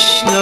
Krishna